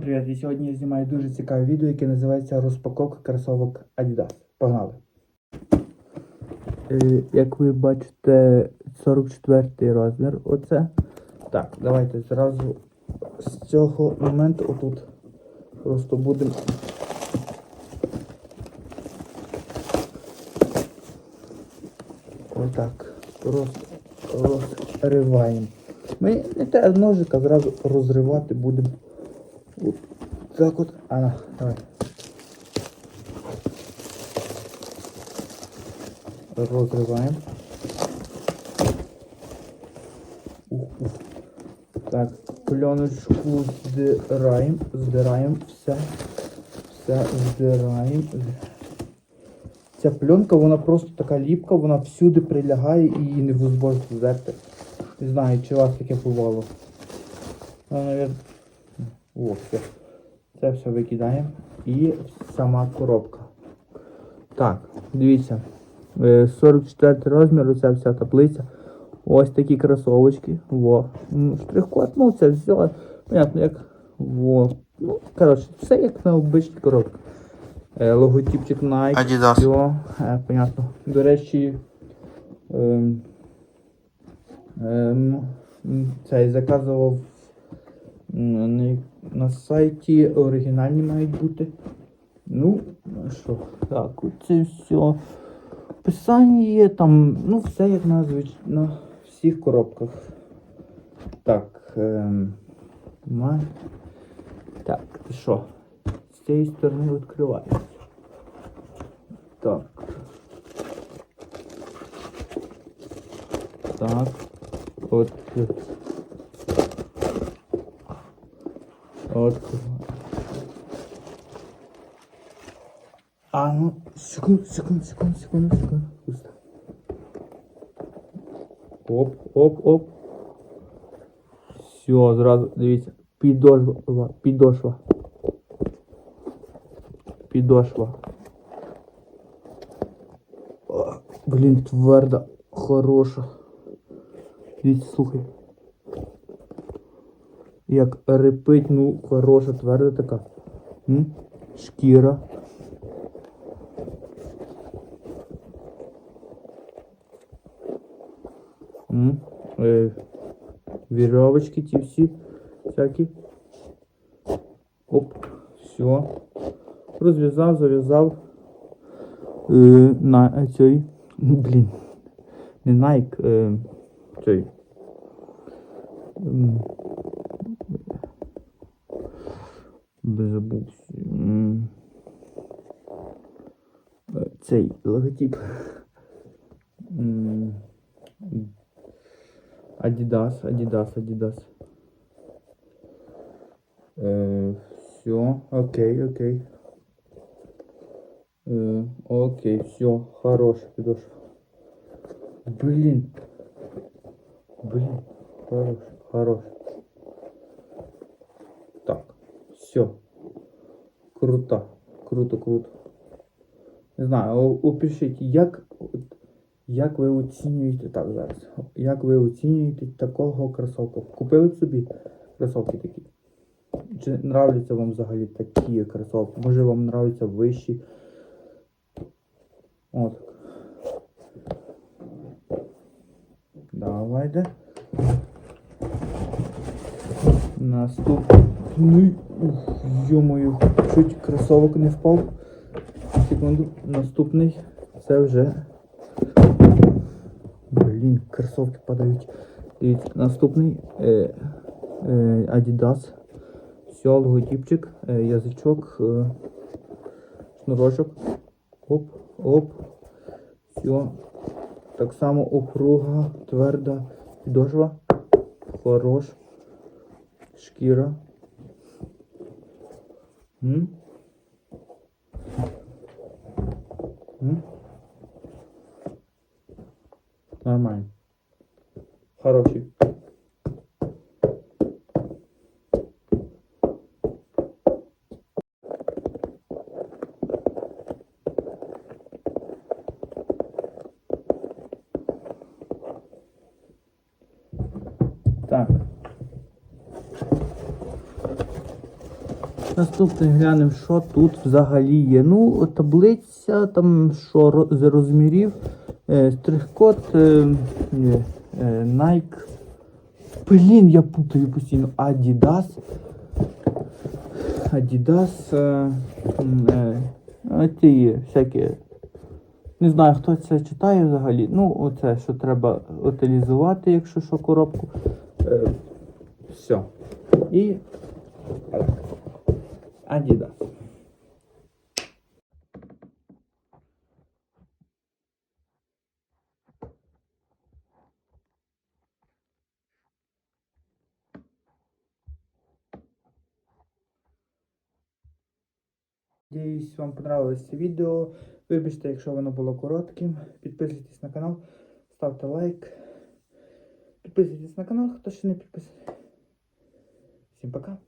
Привіт, і сьогодні я знімаю дуже цікаве відео, яке називається Розпаковка кросовок Adidas. Погнали! Е, Як ви бачите, 44 розмір. Оце. Так, давайте зразу з цього моменту отут просто будемо. Отак. Просто розриваємо. Ми не те ножика зразу розривати будемо. Так от. А, давай. Розриваємо. Ух, ух. Так, пленочку здираємо, здираємо все. Все здираємо. Ця пленка, вона просто така ліпка, вона всюди прилягає і її не можна здерти. Не знаю, чи у вас таке бувало. Навіть... О, все. Це все викидаємо. І сама коробка. Так, дивіться. Е, 44 розмір, оця вся таблиця. Ось такі кросовочки. Во. Штрих-код, ну це все. Понятно, як. Во. Ну, коротше, все як на обичній коробці. Е, логотипчик Nike. Adidas. Все, е, понятно. До речі. Ем, ем, цей заказував на, сайті оригінальні мають бути. Ну, а що? Так, це все. Писання є там, ну, все як на, звич... на всіх коробках. Так. Ем, ма... Так, що? З цієї сторони відкривається. Так. Так. От. От. А ну, секунду, секунду, секунду, секунду, секунду. Пусто. Оп, оп, оп. Все, зразу, дивіться. Підошва, підошва. Підошва. О, Блін, тверда, хороша. Дивіться, слухай. Як репить, ну, хороша, тверда така. М? Шкіра. М? Е, вірьовочки ті всі всякі. Оп, все. Розв'язав, зав'язав. Е, на е, цей. Ну, блін. Не Nike, е, цей. Би. Е, Цей логотип. Adidas, Adidas, Adidas. Все, окей, окей. Окей, все, хорош, підошов. Блин. Блин, хорош, хорош. Все. Круто, круто, круто. Не знаю, опишіть, як, як ви оцінюєте так зараз. Як ви оцінюєте такого кросовка? Купили б собі кросовки такі? Чи нравляться вам взагалі такі кросовки? Може вам нравляться вищі? От. Давайте. Наступний. Йомою, чуть кросовок не впав. Секунду. Наступний. Це вже. Блін, кросовки падають. Дивіться, наступний е, е, Adidas. Все, логотипчик, е, язичок, е, шнурочок. Оп, оп. Все. Так само округа, тверда підошва. Хорош. Шкіра. М? М? Нормально. Хороший. Так. Наступне глянемо, що тут взагалі є. Ну, таблиця, там що з розмірів, е, штрих-код, е, е, Nike. Блін, я путаю постійно. Adidas. Adidas. Е, е, а ті всякі. Не знаю, хто це читає взагалі. Ну, оце, що треба утилізувати, якщо що коробку. Е, все. І. Adidas. Надіюсь, вам понравилось це відео. Вибачте, якщо воно було коротким. Підписуйтесь на канал, ставте лайк. Підписуйтесь на канал, хто ще не підписаний. Всім пока.